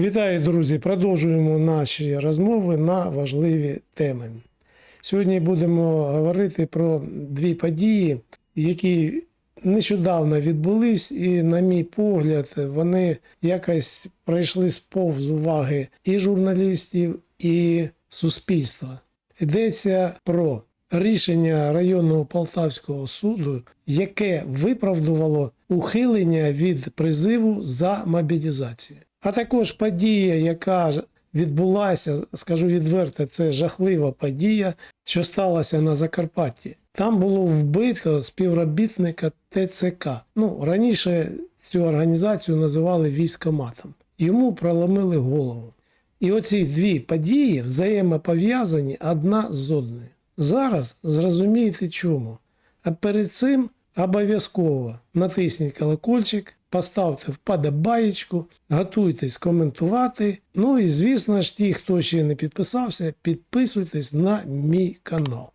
Вітаю, друзі! Продовжуємо наші розмови на важливі теми. Сьогодні будемо говорити про дві події, які нещодавно відбулись, і, на мій погляд, вони якось пройшли сповз уваги і журналістів, і суспільства. Йдеться про рішення районного Полтавського суду, яке виправдувало ухилення від призиву за мобілізацію. А також подія, яка відбулася, скажу відверто, це жахлива подія, що сталася на Закарпатті. Там було вбито співробітника ТЦК. Ну, раніше цю організацію називали військоматом. Йому проломили голову. І оці дві події взаємопов'язані одна з одною. Зараз зрозумієте чому. А перед цим обов'язково натисніть колокольчик, поставте вподобаєчку, готуйтесь коментувати. Ну і звісно ж, ті, хто ще не підписався, підписуйтесь на мій канал.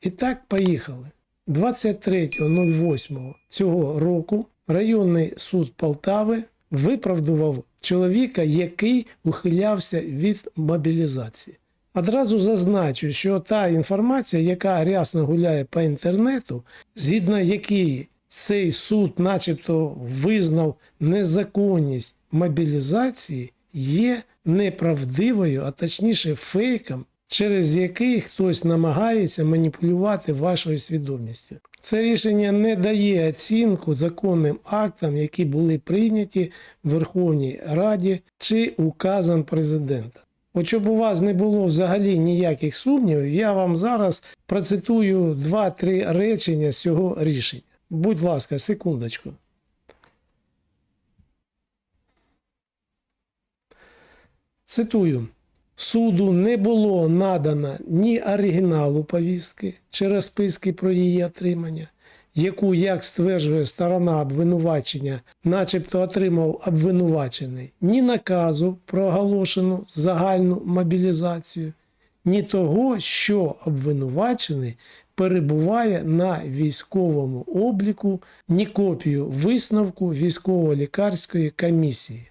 І так, поїхали. 23.08 цього року районний суд Полтави виправдував чоловіка, який ухилявся від мобілізації. Одразу зазначу, що та інформація, яка рясно гуляє по інтернету, згідно якої цей суд, начебто, визнав незаконність мобілізації, є неправдивою, а точніше фейком, через який хтось намагається маніпулювати вашою свідомістю. Це рішення не дає оцінку законним актам, які були прийняті в Верховній Раді чи указом президента. От щоб у вас не було взагалі ніяких сумнівів, я вам зараз процитую два-три речення з цього рішення. Будь ласка, секундочку. Цитую. Суду не було надано ні оригіналу повістки чи розписки про її отримання, яку, як стверджує сторона обвинувачення, начебто отримав обвинувачений, ні наказу про оголошену загальну мобілізацію, ні того, що обвинувачений перебуває на військовому обліку, ні копію висновку військово-лікарської комісії.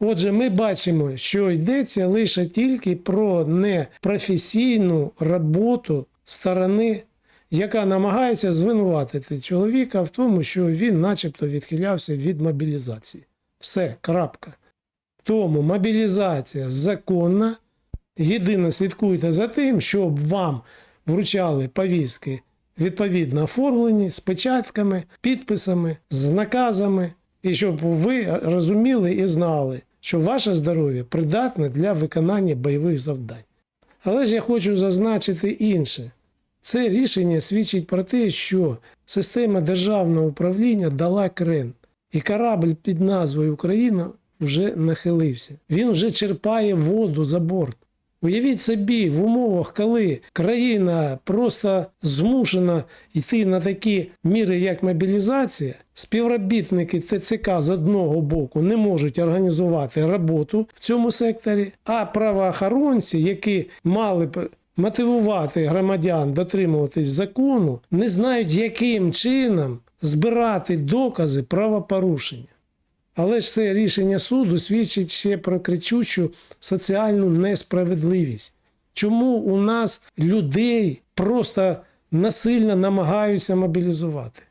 Отже, ми бачимо, що йдеться лише тільки про непрофесійну роботу сторони, яка намагається звинуватити чоловіка в тому, що він начебто відхилявся від мобілізації. Все, крапка. Тому мобілізація законна. Єдине слідкуйте за тим, щоб вам вручали повістки відповідно оформлені з печатками, підписами, з наказами, і щоб ви розуміли і знали, що ваше здоров'я придатне для виконання бойових завдань. Але ж я хочу зазначити інше. Це рішення свідчить про те, що система державного управління дала крен, і корабль під назвою Україна вже нахилився. Він вже черпає воду за борт. Уявіть собі, в умовах, коли країна просто змушена йти на такі міри, як мобілізація, співробітники ТЦК з одного боку не можуть організувати роботу в цьому секторі, а правоохоронці, які мали б мотивувати громадян дотримуватись закону, не знають, яким чином збирати докази правопорушення. Але ж це рішення суду свідчить ще про кричущу соціальну несправедливість. Чому у нас людей просто насильно намагаються мобілізувати?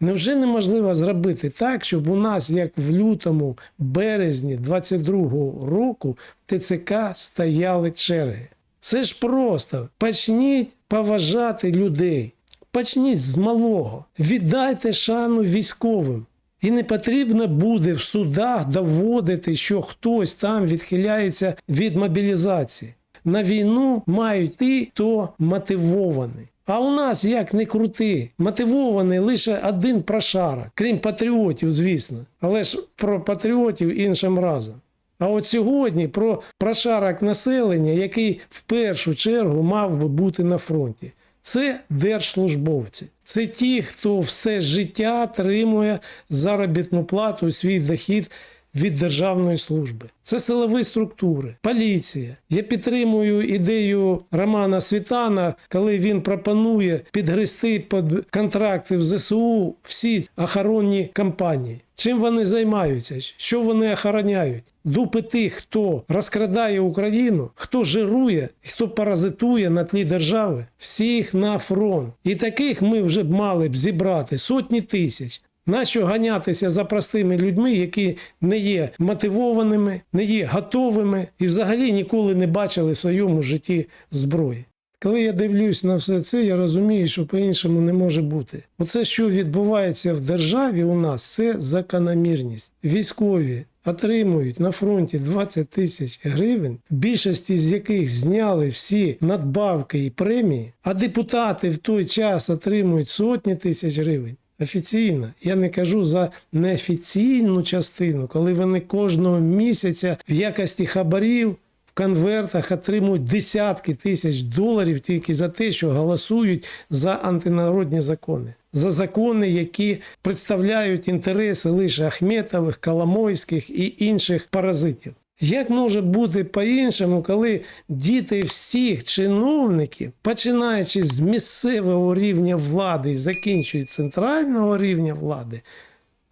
Невже неможливо зробити так, щоб у нас, як в лютому, березні 22-го року, ТЦК стояли черги? Все ж просто почніть поважати людей, почніть з малого, віддайте шану військовим. І не потрібно буде в судах доводити, що хтось там відхиляється від мобілізації. На війну мають ті, хто мотивований. А у нас як не крути, мотивований лише один прошара, крім патріотів, звісно. Але ж про патріотів іншим разом. А от сьогодні про прошарок населення, який в першу чергу мав би бути на фронті. Це держслужбовці. Це ті, хто все життя отримує заробітну плату, свій дохід від державної служби. Це силові структури, поліція. Я підтримую ідею Романа Світана, коли він пропонує підгрести під контракти в ЗСУ всі охоронні компанії. Чим вони займаються? Що вони охороняють? Дупи тих, хто розкрадає Україну, хто жирує, хто паразитує на тлі держави, всіх на фронт. І таких ми вже б мали б зібрати сотні тисяч. Нащо ганятися за простими людьми, які не є мотивованими, не є готовими і взагалі ніколи не бачили в своєму житті зброї? Коли я дивлюсь на все це, я розумію, що по-іншому не може бути. Оце, що відбувається в державі у нас, це закономірність. Військові отримують на фронті 20 тисяч гривень, більшості з яких зняли всі надбавки і премії, а депутати в той час отримують сотні тисяч гривень. Офіційно, я не кажу за неофіційну частину, коли вони кожного місяця в якості хабарів в конвертах отримують десятки тисяч доларів тільки за те, що голосують за антинародні закони, за закони, які представляють інтереси лише Ахметових, Коломойських і інших паразитів. Як може бути по-іншому, коли діти всіх чиновників, починаючи з місцевого рівня влади і закінчують центрального рівня влади,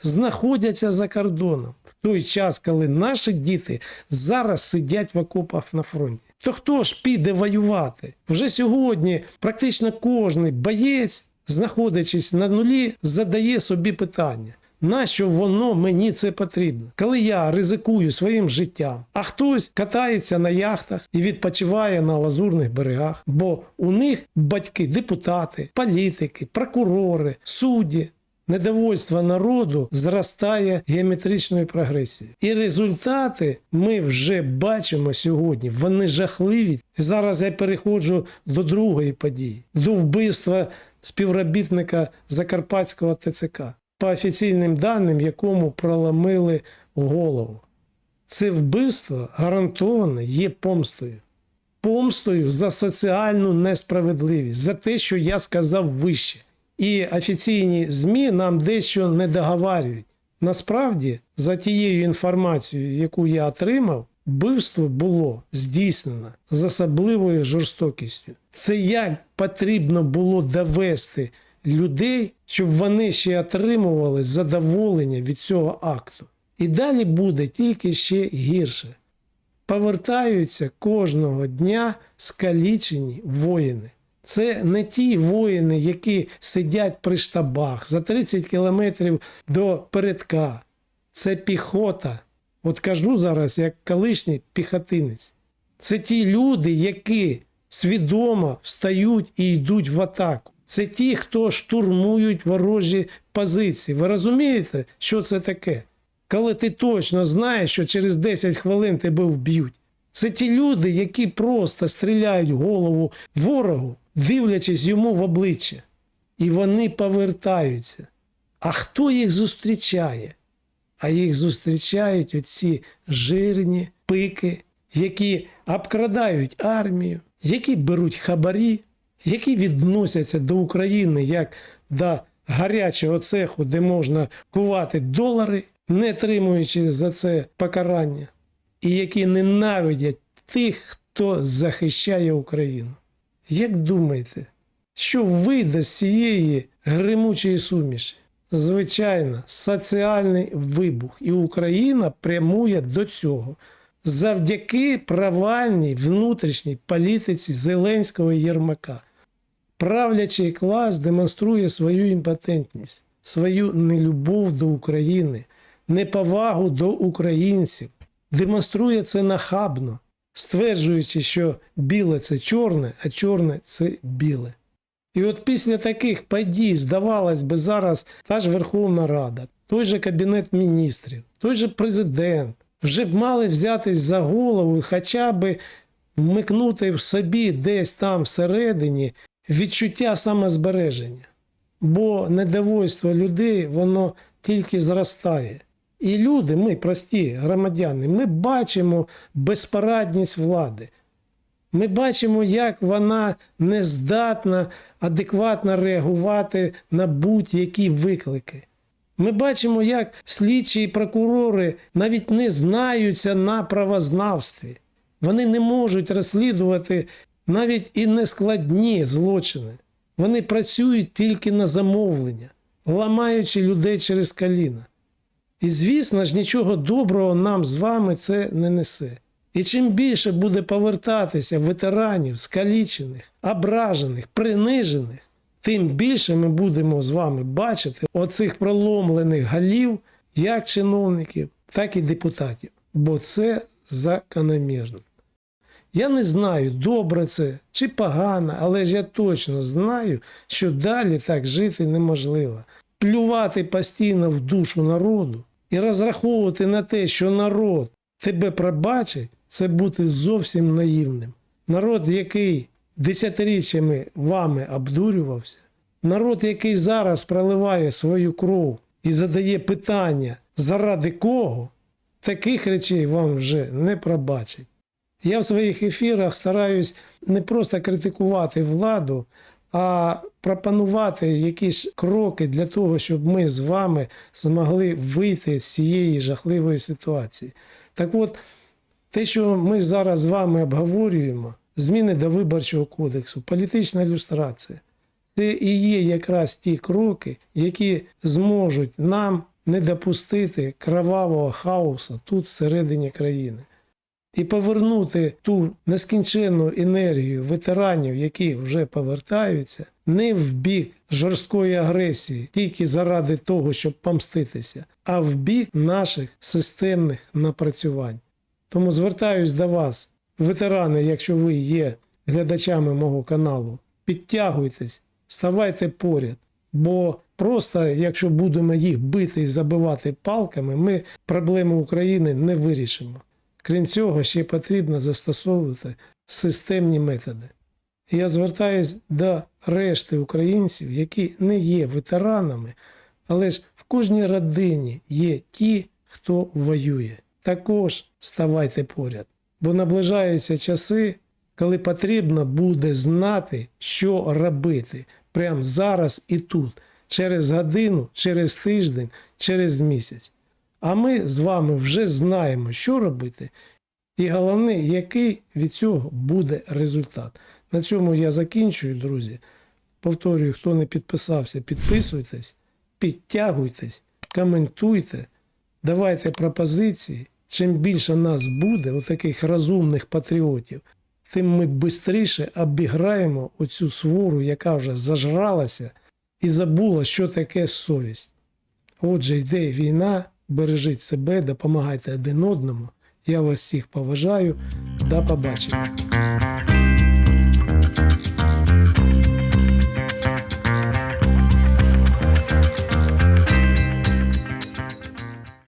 знаходяться за кордоном в той час, коли наші діти зараз сидять в окопах на фронті. То хто ж піде воювати? Вже сьогодні практично кожний боєць, знаходячись на нулі, задає собі питання. Нащо воно мені це потрібно? Коли я ризикую своїм життям, а хтось катається на яхтах і відпочиває на лазурних берегах, бо у них батьки депутати, політики, прокурори, судді. Недовольство народу зростає геометричною прогресією. І результати ми вже бачимо сьогодні. Вони жахливі. Зараз я переходжу до другої події, до вбивства співробітника Закарпатського ТЦК по офіційним даним, якому проламили голову. Це вбивство гарантовано є помстою. Помстою за соціальну несправедливість, за те, що я сказав вище. І офіційні ЗМІ нам дещо не договарюють. Насправді, за тією інформацією, яку я отримав, вбивство було здійснено з особливою жорстокістю. Це як потрібно було довести людей, щоб вони ще отримували задоволення від цього акту. І далі буде тільки ще гірше. Повертаються кожного дня скалічені воїни. Це не ті воїни, які сидять при штабах за 30 кілометрів до передка. Це піхота. От кажу зараз, як колишній піхотинець. Це ті люди, які свідомо встають і йдуть в атаку. Це ті, хто штурмують ворожі позиції. Ви розумієте, що це таке? Коли ти точно знаєш, що через 10 хвилин тебе вб'ють. Це ті люди, які просто стріляють голову ворогу, дивлячись йому в обличчя. І вони повертаються. А хто їх зустрічає? А їх зустрічають оці жирні пики, які обкрадають армію, які беруть хабарі, які відносяться до України як до гарячого цеху, де можна кувати долари, не тримуючи за це покарання, і які ненавидять тих, хто захищає Україну. Як думаєте, що вийде з цієї гримучої суміші? Звичайно, соціальний вибух, і Україна прямує до цього завдяки провальній внутрішній політиці Зеленського Єрмака. Правлячий клас демонструє свою імпотентність, свою нелюбов до України, неповагу до українців, демонструє це нахабно, стверджуючи, що біле це чорне, а чорне це біле. І от після таких подій, здавалось би, зараз та ж Верховна Рада, той же Кабінет міністрів, той же президент вже б мали взятись за голову і хоча б вмикнути в собі десь там всередині відчуття самозбереження. Бо недовольство людей, воно тільки зростає. І люди, ми, прості громадяни, ми бачимо безпорадність влади. Ми бачимо, як вона не здатна адекватно реагувати на будь-які виклики. Ми бачимо, як слідчі і прокурори навіть не знаються на правознавстві. Вони не можуть розслідувати навіть і нескладні злочини. Вони працюють тільки на замовлення, ламаючи людей через коліна. І звісно ж, нічого доброго нам з вами це не несе. І чим більше буде повертатися ветеранів, скалічених, ображених, принижених, тим більше ми будемо з вами бачити оцих проломлених голів, як чиновників, так і депутатів. Бо це закономірно. Я не знаю, добре це чи погано, але ж я точно знаю, що далі так жити неможливо. Плювати постійно в душу народу і розраховувати на те, що народ тебе пробачить, це бути зовсім наївним. Народ, який десятиріччями вами обдурювався, народ, який зараз проливає свою кров і задає питання, заради кого, таких речей вам вже не пробачить. Я в своїх ефірах стараюсь не просто критикувати владу, а пропонувати якісь кроки для того, щоб ми з вами змогли вийти з цієї жахливої ситуації. Так от, те, що ми зараз з вами обговорюємо, зміни до виборчого кодексу, політична ілюстрація, це і є якраз ті кроки, які зможуть нам не допустити кровавого хаосу тут всередині країни і повернути ту нескінченну енергію ветеранів, які вже повертаються, не в бік жорсткої агресії, тільки заради того, щоб помститися, а в бік наших системних напрацювань. Тому звертаюсь до вас, ветерани, якщо ви є глядачами мого каналу, підтягуйтесь, ставайте поряд. Бо просто, якщо будемо їх бити і забивати палками, ми проблеми України не вирішимо. Крім цього, ще потрібно застосовувати системні методи. Я звертаюсь до решти українців, які не є ветеранами, але ж в кожній родині є ті, хто воює. Також ставайте поряд, бо наближаються часи, коли потрібно буде знати, що робити прямо зараз і тут, через годину, через тиждень, через місяць. А ми з вами вже знаємо, що робити, і головне, який від цього буде результат. На цьому я закінчую, друзі. Повторюю, хто не підписався, підписуйтесь, підтягуйтесь, коментуйте, давайте пропозиції. Чим більше нас буде, таких розумних патріотів, тим ми швидше обіграємо оцю свору, яка вже зажралася і забула, що таке совість. Отже, йде війна, бережіть себе, допомагайте один одному. Я вас всіх поважаю. До побачення.